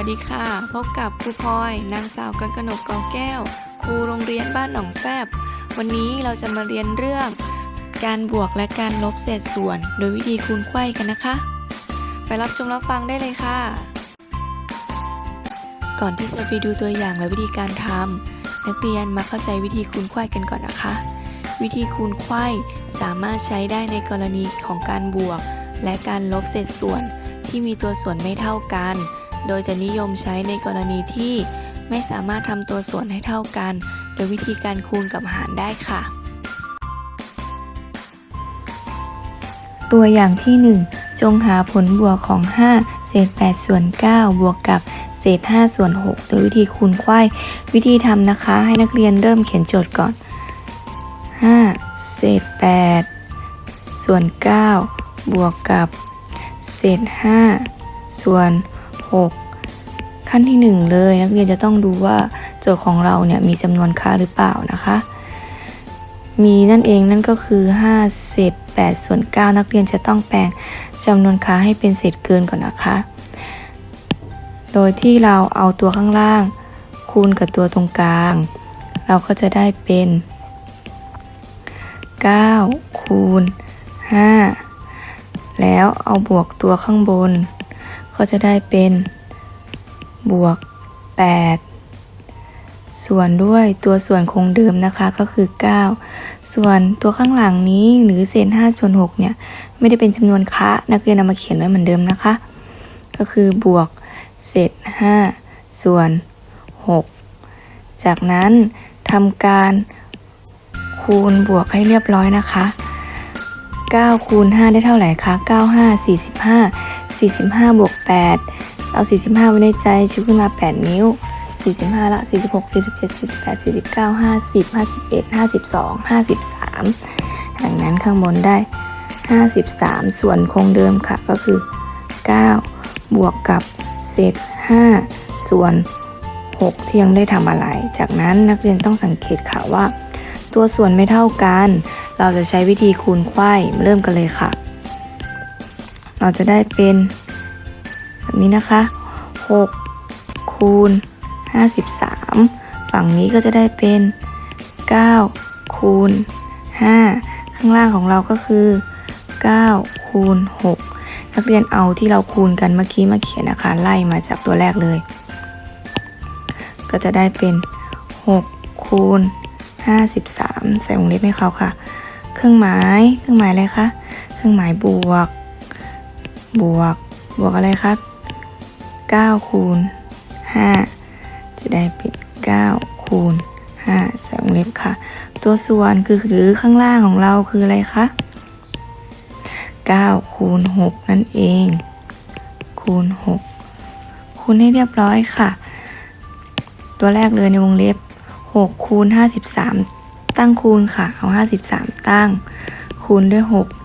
วัสดีค่ะ พบกับครูพลอย นางสาวกันกนกกอแก้ว ครูโรงเรียนบ้านหนองแฟบ วันนี้เราจะมาเรียนเรื่อง การบวกและการลบเศษส่วน โดยวิธีคูณไขว้กันนะคะ ไปรับชมรับฟังได้เลยค่ะ ก่อนที่จะไปดูตัวอย่างและวิธีการทำนักเรียนมาเข้าใจวิธีคูณไขว้กันก่อนนะคะ วิธีคูณไขว้สามารถใช้ได้ในกรณีของการบวก และการลบเศษส่วนที่มีตัวส่วนไม่เท่ากัน โดยจะนิยมใช้ในกรณีที่ไม่สามารถทำตัวส่วนให้เท่ากัน โดยวิธีการคูณกับหารได้ค่ะ ตัวอย่างที่ 1 จงหาผลบวกของ 5 เศษ8ส่วน 9 บวกกับเศษ 5 ส่วน 6 โดยวิธีคูณไขว้ วิธีทำนะคะให้นักเรียนเริ่มเขียนโจทย์ก่อน 5 เศษ 8 ส่วน 9 บวกกับ เศษ 5 ส่วน6 ขั้นที่ 1 เลยนักเรียนจะต้องดูว่าโจทย์ของเราเนี่ยมีจำนวนค่าหรือเปล่านะคะ มีนั่นเองนั่นก็คือ 5 เศษ8ส่วน 9 นักเรียนจะต้องแปลงจำนวนค่าให้เป็นเศษเกินก่อนนะคะ โดยที่เราเอาตัวข้างล่าง คูณกับตัวตรงกลาง เราก็จะได้เป็น 9 คูณ 5 แล้วเอาบวกตัวข้างบน ก็จะได้เป็นบวก 8 ส่วนด้วยตัวส่วนคงเดิมนะคะก็คือ 9 ส่วนตัวข้างหลังนี้หรือเศษ5ส่วน6เนี่ยไม่ได้เป็นจำนวนคะนักเรียนนำมาเขียนไว้เหมือนเดิมนะคะ ก็คือบวกเศษ5ส่วน 6 จากนั้นทำการคูณบวกให้เรียบร้อยนะคะ9คูณ5ได้เท่าไหร่คะ 9 5 45 45บวก8เอา 45 ไว้ในใจชูขึ้นมา 8 นิ้ว 45 ละ 46 47 48 49 50 51 52 53ดังนั้นข้างบนได้ 53 ส่วนคงเดิมค่ะก็คือ 9 บวกกับเศษ 5 ส่วน 6 ที่ยังได้ทำอะไร จากนั้นนักเรียนต้องสังเกตค่ะว่า ตัวส่วนไม่เท่ากัน เราจะใช้วิธีคูณไขว้เริ่มกันเลยค่ะ เราจะได้เป็น แบบนี้นะคะ6คูณ53 ฝั่งนี้ก็จะได้เป็น9คูณ5ข้างล่างของเราก็คือ9คูณ6นักเรียนเอาที่เราคูณกันเมื่อกี้มาเขียนนะคะไล่มาจากตัวแรกเลย ก็จะได้เป็น 6 คูณ 53 ใส่วงเล็บให้เขาค่ะ เครื่องหมาย เครื่องหมายอะไรคะ เครื่องหมายบวก บวก บวกอะไรครับ 9 คูณ 5 จะได้เป็น 9 คูณ 5 ใส่วงเล็บค่ะ ตัวส่วนคือหรือข้างล่างของเราคืออะไรคะ 9 คูณ 6 นั่นเอง คูณ 6 คูณให้เรียบร้อยค่ะ ตัวแรกเลยในวงเล็บ 6 คูณ 53 ตั้งคูณค่ะ เอา 53 ตั้ง คูณด้วย 6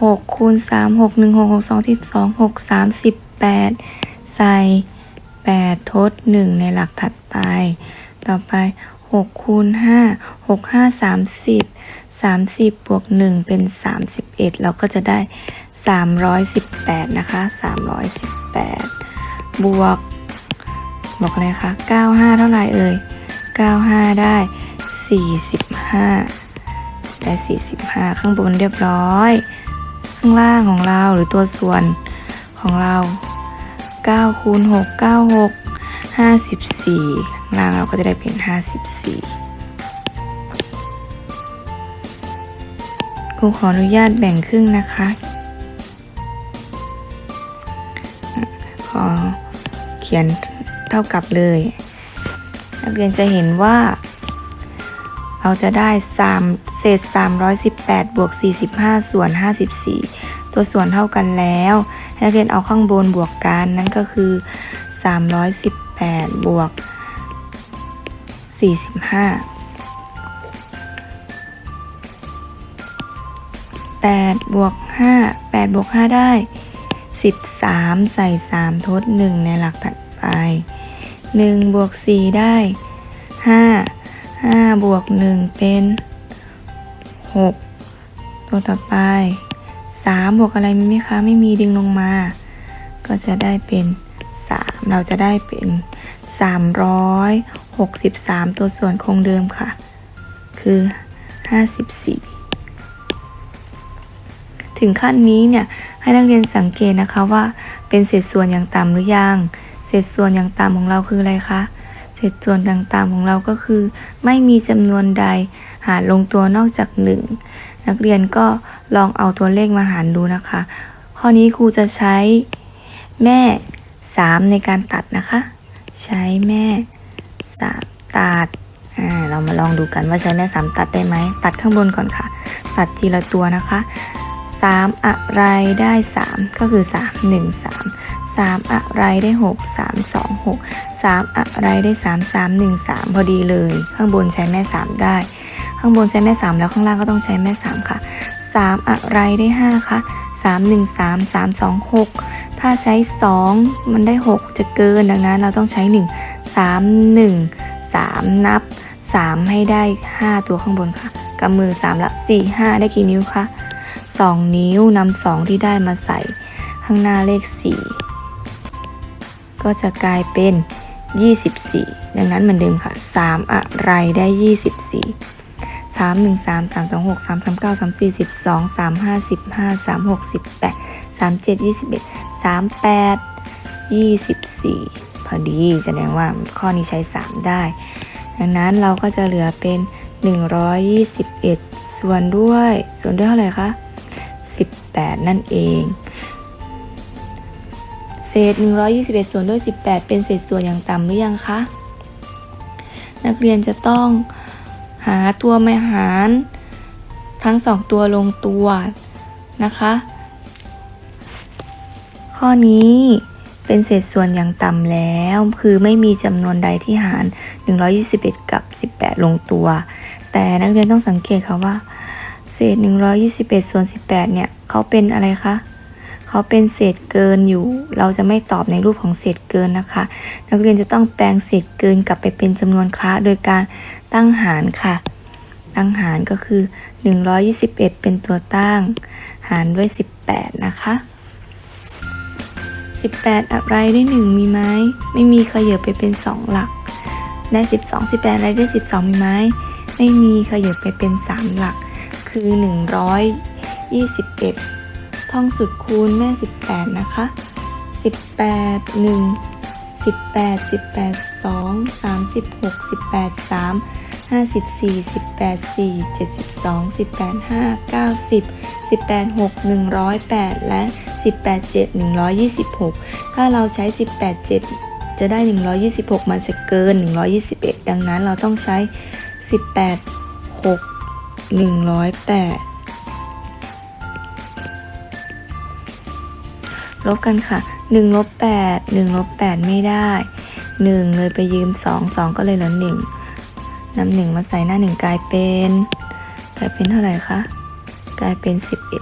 6คูณ3 6 1 6 6 2 12 6 3 18ใส่8ทด1ในหลักถัดไป ต่อไป6คูณ5 6 5 30 30บวก1เป็น31เราก็จะได้318นะคะ318บวกบอกอะไรคะ95เท่าไหร่เอ่ย95ได้45ได้45ข้างบนเรียบร้อย ข้างล่างของเราหรือตัวส่วนของเรา9คูณ6 96 54ข้างล่างเราก็จะได้เป็น 54ครูขออนุญาตแบ่งครึ่งนะคะ ขอเขียนเท่ากับเลย นักเรียนจะเห็นว่า เราจะได้ 3 เศษ 318 บวก 45 ส่วน 54 ตัวส่วนเท่ากันแล้วให้นักเรียนเอาข้างบนบวกกันนั่นก็คือ 318 บวก 45 8บวก5 8บวก5ได้ 13 ใส่ 3 ทด 1 ในหลักถัดไป 1 บวก 4 ได้ 5 5บวก1เป็น6ตัวต่อไป3บวกอะไรมีไหมคะไม่มีดึงลงมา ก็จะได้เป็น3เราจะได้เป็น363ตัวส่วนคงเดิมค่ะ คือ54ถึงขั้นนี้เนี่ยให้นักเรียนสังเกตนะคะว่าเป็นเศษส่วนอย่างต่ำหรือยัง เศษส่วนอย่างต่ำของเราคืออะไรคะ เศษส่วนต่างๆของเราก็คือ ไม่มีจำนวนใดหารลงตัวนอกจาก 1 นักเรียนก็ลองเอาตัวเลขมาหารดูนะคะ ข้อนี้ครูจะใช้แม่ 3 ในการตัดนะคะ ใช้แม่ 3 ตัดอ่าเรามาลองดูกันว่าใช้แม่ 3 ตัดได้ไหม ตัดข้างบนก่อนค่ะ ตัดทีละตัวนะคะ 3 อะไรได้ 3 ก็คือ 3 1 3 3 อะไรได้ 6 3 2 6 3 อะไรได้ 3 3 1 3 พอดีเลย ข้างบนใช้แม่ 3 ได้ ข้างบนใช้แม่ 3 แล้วข้างล่างก็ต้องใช้แม่ 3 ค่ะ 3 อะไรได้ 5 คะ 3 1 3 3 2 6 ถ้าใช้ 2 มันได้ 6 จะเกินดังนั้นเราต้องใช้ 1 3 1 3 นับ 3 ให้ได้ 5 ตัวข้างบนค่ะกำมือ 3 ละ 4 5 ได้กี่นิ้วคะ 2 นิ้วนำ2ที่ได้มาใส่ข้างหน้าเลข 4 ก็จะกลายเป็น 24 ดังนั้นเหมือนเดิมค่ะ 3 อะไรได้ 24 3 1 3 3 2 6 3 3 9 3 4 12 3 5 15 3 6 18 3 7 21 3 8 24 พอดี แสดงว่าข้อนี้ใช้ 3 ได้ ดังนั้นเราก็จะเหลือเป็น 121 ส่วนด้วย ส่วนด้วยเท่าไหร่คะ 18 นั่นเอง เศษ 121 ส่วนด้วย 18 เป็นเศษส่วนอย่างต่ำหรือยังคะ นักเรียนจะต้องหาตัวไม่หารทั้งสองตัวลงตัวนะคะ ข้อนี้เป็นเศษส่วนอย่างต่ำแล้ว คือไม่มีจำนวนใดที่หาร 121 กับ 18 ลงตัว แต่นักเรียนต้องสังเกตค่ะว่า เศษ 121 ส่วน 18 เนี่ยเขาเป็นอะไรคะ เขาเป็นเศษเกินอยู่ เราจะไม่ตอบในรูปของเศษเกินนะคะ นักเรียนจะต้องแปลงเศษเกินกลับไปเป็นจำนวนค้าโดยการตั้งหารค่ะ ตั้งหารก็คือ 121 เป็นตัวตั้ง หารด้วย 18 นะคะ 18 อะไรได้ 1 มีไหมไม่มีขยับไปเป็น 2 หลัก ได้ 12 18อะไรได้ 12 มีไหมไม่มีขยับไปเป็น 3 หลัก คือ 121 ท่องสุดคูณแม่ 18 นะคะ 18 1 18 18 2 36 18 3 54 18 4 72 18 5 90 18 6 108 และ 18 7 126 ถ้าเราใช้ 18 7 จะได้ 126 มันจะเกิน 121 ดังนั้นเราต้องใช้ 18 6 108 ลบกันค่ะ1ลบ8 1ลบ8 ไม่ได้ 1 เลยไปยืม 2 2 ก็เลยเหลือ1นำ1มาใส่หน้า 1 กลายเป็นกลายเป็นเท่าไหร่คะกลายเป็น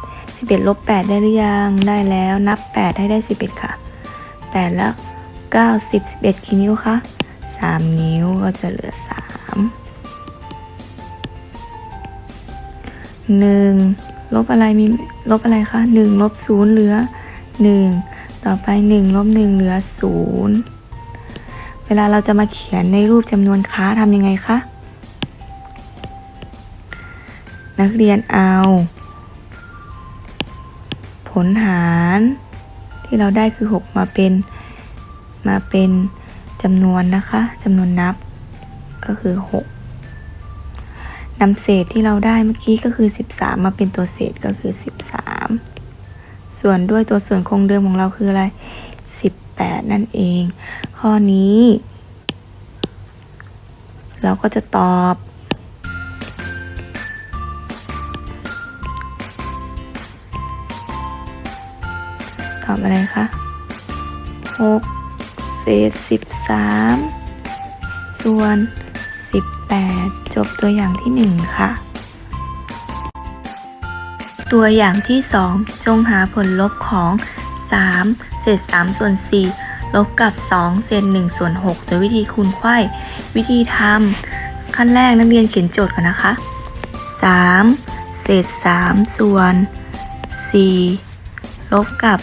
11 11ลบ8ได้หรือยังได้แล้วนับ 8 ให้ได้ 11 ค่ะ 8 แล้ว 9 10 11กี่นิ้วคะ3 นิ้วก็จะเหลือ 3 1 ลบอะไรมีลบอะไรคะ1ลบ0เหลือ 1 ต่อไป 1 ลบ 1 เหลือ 0 เวลาเราจะมาเขียนในรูปจำนวนค้าทำยังไงคะ นักเรียนเอา ผลหาร ที่เราได้คือ 6 มาเป็น มาเป็นจำนวนนะคะจำนวนนับก็คือ 6นำเศษที่เราได้เมื่อกี้ก็คือ 13 มาเป็นตัวเศษก็คือ 13 ส่วนด้วยตัวส่วนคงเดิมของเราคืออะไร 18 นั่นเอง ข้อนี้ เราก็จะตอบ ตอบอะไรคะ 6 เศษ 13 ส่วน 18 จบตัวอย่างที่ 1 ค่ะ ตัวอย่างที่ 2 จงหาผลลบของ 3 เศษ 3 ส่วน 4 ลบกับ 2 เศษ 1 ส่วน 6 โดยวิธีคูณไขว้วิธีทำขั้นแรกนักเรียนเขียนโจทย์ก่อนนะคะ 3 เศษ 3 ส่วน 4 ลบกับ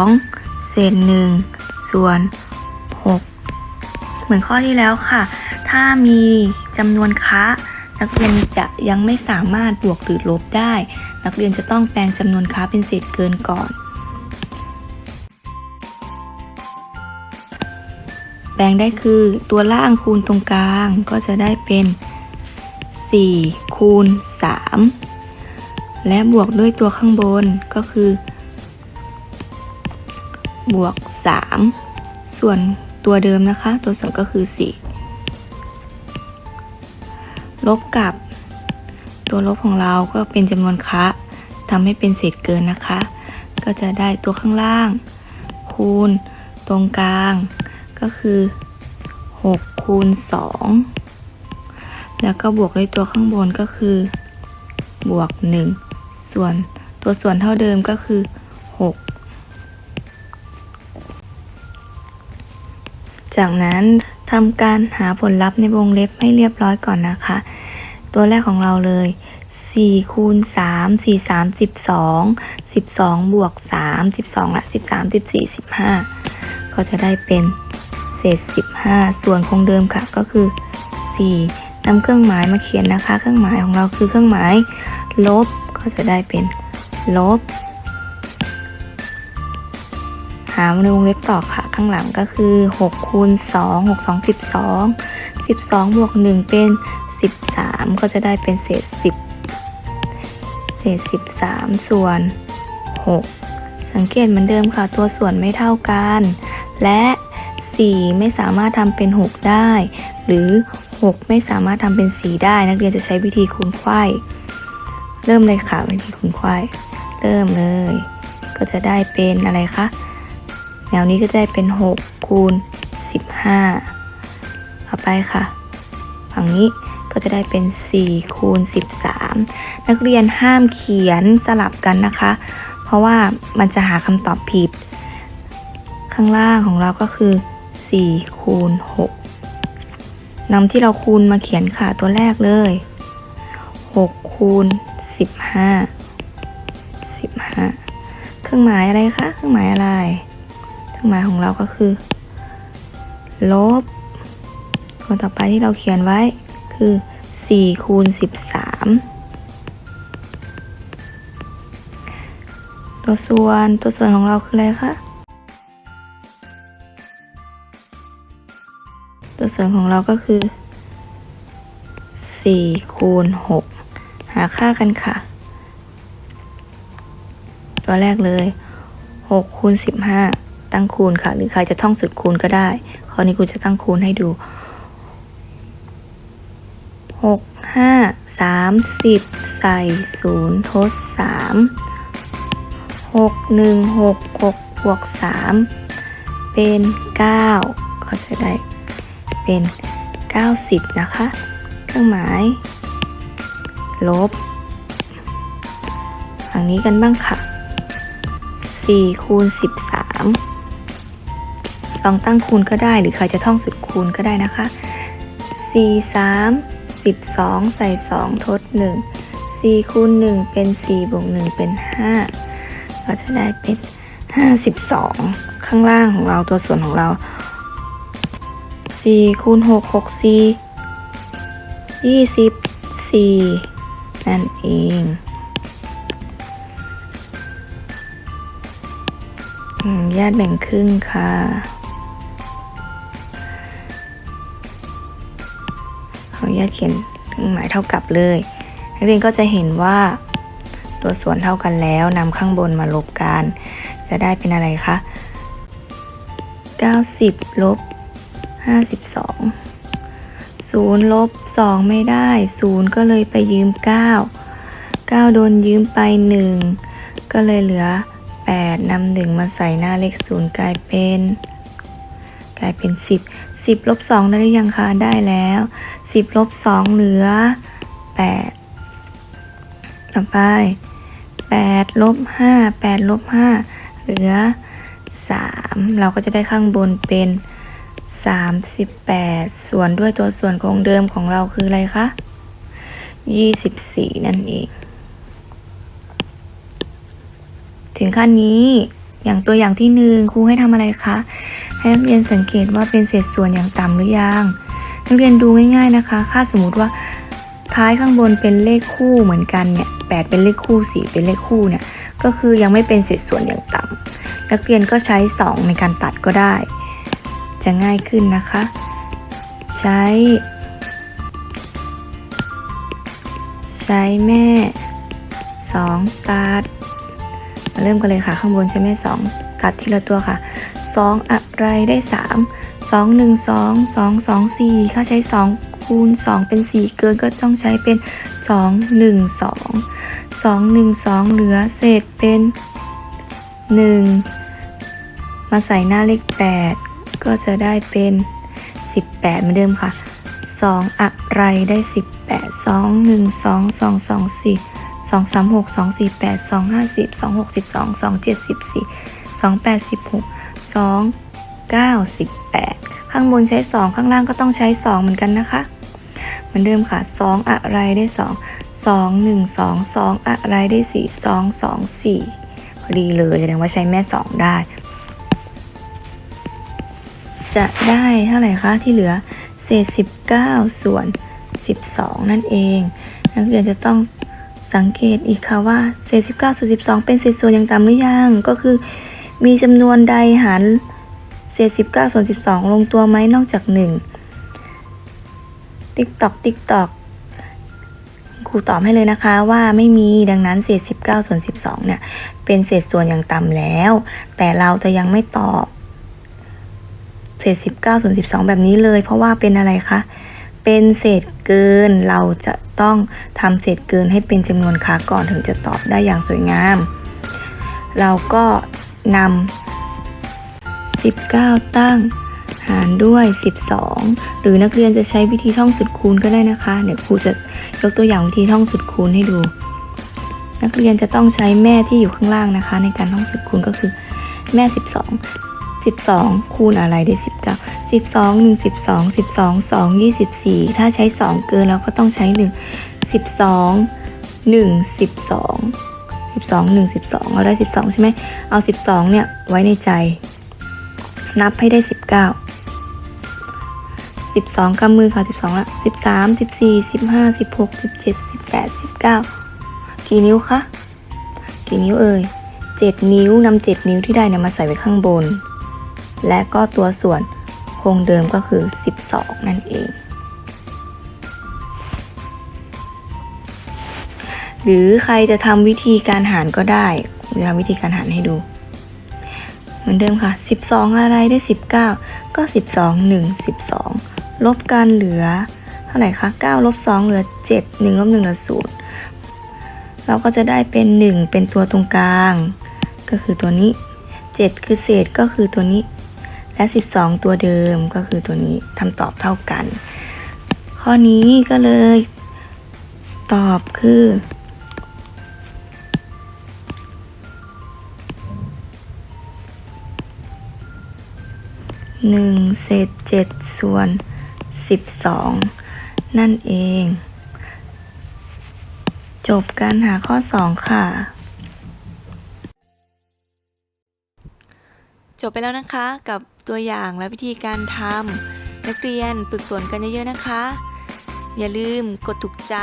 2 เศษหนึ่งส่วนหกเหมือนข้อที่แล้วค่ะ ถ้ามีจำนวนคะ นักเรียนจะยังไม่สามารถบวกหรือลบได้ นักเรียนจะต้องแปลงจำนวนค้าเป็นเศษเกินก่อน แปลงได้คือตัวล่างคูณตรงกลางก็จะได้เป็น 4 คูณ 3 และบวกด้วยตัวข้างบนก็คือบวก 3 ส่วนตัวเดิมนะคะ ตัวส่วนก็คือ 4 ลบกับ ตัวลบของเราก็เป็นจำนวนคะทำให้เป็นเศษเกินนะคะ ก็จะได้ตัวข้างล่าง คูณ ตรงกลาง ก็คือ6คูณ2แล้วก็บวกด้วยตัวข้างบนก็คือ บวก 1 ส่วนตัวส่วนเท่าเดิมก็คือ 6 จากนั้น ทำการหาผลลัพธ์ในวงเล็บให้เรียบร้อยก่อนนะคะ ตัวแรกของเราเลย4คูณ3 4 3 12 12 บวก 3 12 ละ 13 14 15 ก็จะได้เป็นเศษ 15 ส่วนคงเดิมค่ะก็คือ 4นำเครื่องหมายมาเขียนนะคะ เครื่องหมายของเราคือเครื่องหมาย ลบก็จะได้เป็นลบ หาในวงเล็บต่อค่ะ ข้างหลังก็คือ6คูณ2 6 2 12 12บวก1เป็น 13 ก็จะได้เป็นเศษ 10 เศษ 13 ส่วน 6 สังเกตเหมือนเดิมค่ะ ตัวส่วนไม่เท่ากัน และ 4 ไม่สามารถทำเป็น 6 ได้ หรือ 6 ไม่สามารถทำเป็น 4 ได้ นักเรียนจะใช้วิธีคูณไขว้เริ่มเลยค่ะวิธีคูณไขว้เริ่มเลย ก็จะได้เป็นอะไรคะ แนวนี้ก็จะได้เป็น 6 คูณ 15 ต่อไปค่ะ ฝั่งนี้ก็จะได้เป็น 4 คูณ 13 นักเรียนห้ามเขียนสลับกันนะคะ เพราะว่ามันจะหาคำตอบผิด ข้างล่างของเราก็คือ 4 คูณ 6นำที่เราคูณมาเขียนค่ะตัวแรกเลย 6 คูณ 15 15 เครื่องหมายอะไรคะ เครื่องหมายอะไร หมายของเราก็คือ ลบตัวต่อไปที่เราเขียนไว้คือ4คูณ13 ตัวส่วนตัวส่วนของเราคืออะไรคะ ตัวส่วนของเราก็คือ4คูณ6หาค่ากันค่ะ ตัวแรกเลย6คูณ15 ตั้งคูณค่ะ หรือใครจะท่องสุดคูณก็ได้ข้อนี้ครูจะตั้งคูณให้ดู6 5 30ใส่0ทด3 6 1 6 6บวก3เป็น9ก็จะได้เป็น90นะคะ เครื่องหมาย ลบฝั่งนี้กันบ้างค่ะ4คูณ13 ลองตั้งคูณก็ได้ หรือใครจะท่องสุดคูณก็ได้นะคะ4 3 12 ใส่ 2 ทด 1 4คูณ1เป็น 4 บวก 1 เป็น 5 ก็จะได้เป็น 52 ข้างล่างของเราตัวส่วนของเรา 4คูณ6 6 4 24 นั่นเองอืมญาติแบ่งครึ่งค่ะ ญาตเขียนเครื่องหมายเท่ากับเลยนักเรียนก็จะเห็นว่าตัวส่วนเท่ากันแล้วนำข้างบนมาลบกัน จะได้เป็นอะไรคะ 90 ลบ 52 0 ลบ 2 ไม่ได้ 0 ก็เลยไปยืม 9 9 โดนยืมไป 1 ก็เลยเหลือ 8นำหนึ่งมาใส่หน้าเลข 0 กลายเป็น กลายเป็น 10 10ลบ2ได้หรือยังคะได้แล้ว 10ลบ2เหลือ 8 ต่อไป8ลบ5 8ลบ5เหลือ 3 เราก็จะได้ข้างบนเป็น 38 ส่วนด้วยตัวส่วนคงเดิมของเราคืออะไรคะ 24 นั่นเอง ถึงขั้นนี้ อย่างตัวอย่างที่หนึ่งครูให้ทำอะไรคะ ให้นักเรียนสังเกตว่าเป็นเศษส่วนอย่างต่ำหรือยัง นักเรียนดูง่าย ๆนะคะถ้าสมมติว่าท้ายข้างบนเป็นเลขคู่เหมือนกันเนี่ยแปดเป็นเลขคู่สี่เป็นเลขคู่เนี่ย ก็คือยังไม่เป็นเศษส่วนอย่างต่ำนักเรียนก็ใช้ 2 ในการตัดก็ได้ จะง่ายขึ้นนะคะ ใช้ ใช้แม่ 2 ตัด มาเริ่มกันเลยค่ะ ข้างบนใช้แม่2ตัดทีละตัวค่ะ 2 อะไรได้ 3 2 1 2 2 2 4ถ้าใช้ 2 คูณ 2 เป็น 4 เกินก็ต้องใช้เป็น 2 1 2 2 1 2 เหลือเศษเป็น 1 มาใส่หน้าเลข 8 ก็จะได้เป็น 18 เหมือนเดิมค่ะ 2 อะไรได้ 18 2 1 2 2 2 4 2 3 6 2 4 8 2 5 10 2 6 12 2 7 14 2 8 16 2 9 18 ข้างบนใช้ 2 ข้างล่างก็ต้องใช้ 2 เหมือนกันนะคะ เหมือนเดิมค่ะ 2 อะไรได้ 2 2 1 2 2 อะไรได้ 4 2 2 4 พอดีเลยแสดงว่าใช้แม่ 2 ได้ จะได้เท่าไหร่คะที่เหลือเศษ19 ส่วน 12 นั่นเอง นักเรียนจะต้อง สังเกตอีกค่ะว่าเศษ 19 ส่วน 12 เป็นเศษส่วนอย่างต่ำหรือยัง ก็คือมีจำนวนใดหารเศษ 19 ส่วน 12 ลงตัวไหมนอกจาก 1 ติ๊กตอกติ๊กตอกครูตอบให้เลยนะคะว่าไม่มีดังนั้นเศษ 19 ส่วน 12 เนี่ย เป็นเศษส่วนอย่างต่ำแล้ว แต่เราจะยังไม่ตอบ เศษ 19 ส่วน 12 แบบนี้เลย เพราะว่าเป็นอะไรคะ เป็นเศษเกินเราจะ ต้องทำเศษเกินให้เป็นจำนวนคาก่อนถึงจะตอบได้อย่างสวยงาม เราก็นำ 19 ตั้งหารด้วย 12 หรือนักเรียนจะใช้วิธีท่องสุดคูณก็ได้นะคะ เดี๋ยวครูจะยกตัวอย่างวิธีท่องสุดคูณให้ดู นักเรียนจะต้องใช้แม่ที่อยู่ข้างล่างนะคะ ในการท่องสุดคูณก็คือแม่ 12 12 คูณอะไรได้ 19 12 1 12 12 2 24 ถ้าใช้ 2 เกินเราก็ต้องใช้ 1 12 1 12 12 1 12เราได้ 12 ใช่ไหมเอา 12 เนี่ย ไว้ในใจ นับให้ได้ 19 12กำมือค่ะ 12ละ13 14 15 16 17 18 19 กี่นิ้วคะ กี่นิ้วเอ่ย 7 นิ้วนำ7นิ้วที่ได้เนี่ยมาใส่ไว้ข้างบน และก็ตัวส่วนคงเดิมก็คือ 12 นั่นเอง หรือใครจะทำวิธีการหารก็ได้จะทำวิธีการหารให้ดู เหมือนเดิมค่ะ 12 อะไรได้ 19 ก็ 12 1 12 ลบกันเหลือเท่าไหร่คะ9ลบ2เหลือ 7 1ลบ1เหลือ0เราก็จะได้เป็น 1 เป็นตัวตรงกลาง ก็คือตัวนี้ 7 คือเศษก็คือตัวนี้ และ 12 ตัวเดิมก็คือตัวนี้ทำตอบเท่ากัน ข้อนี้ก็เลยตอบคือ หนึ่งเศษเจ็ดส่วนสิบสองนั่นเอง จบการหาข้อสองค่ะ จบไปแล้วนะคะ กับตัวอย่างและวิธีการทำนักเรียนฝึกฝนกันเยอะๆนะคะ อย่าลืมกดถูกใจ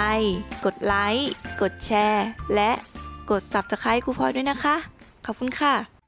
กดไลค์ กดแชร์ และกด Subscribe ครูพลอยด้วยนะคะ ขอบคุณค่ะ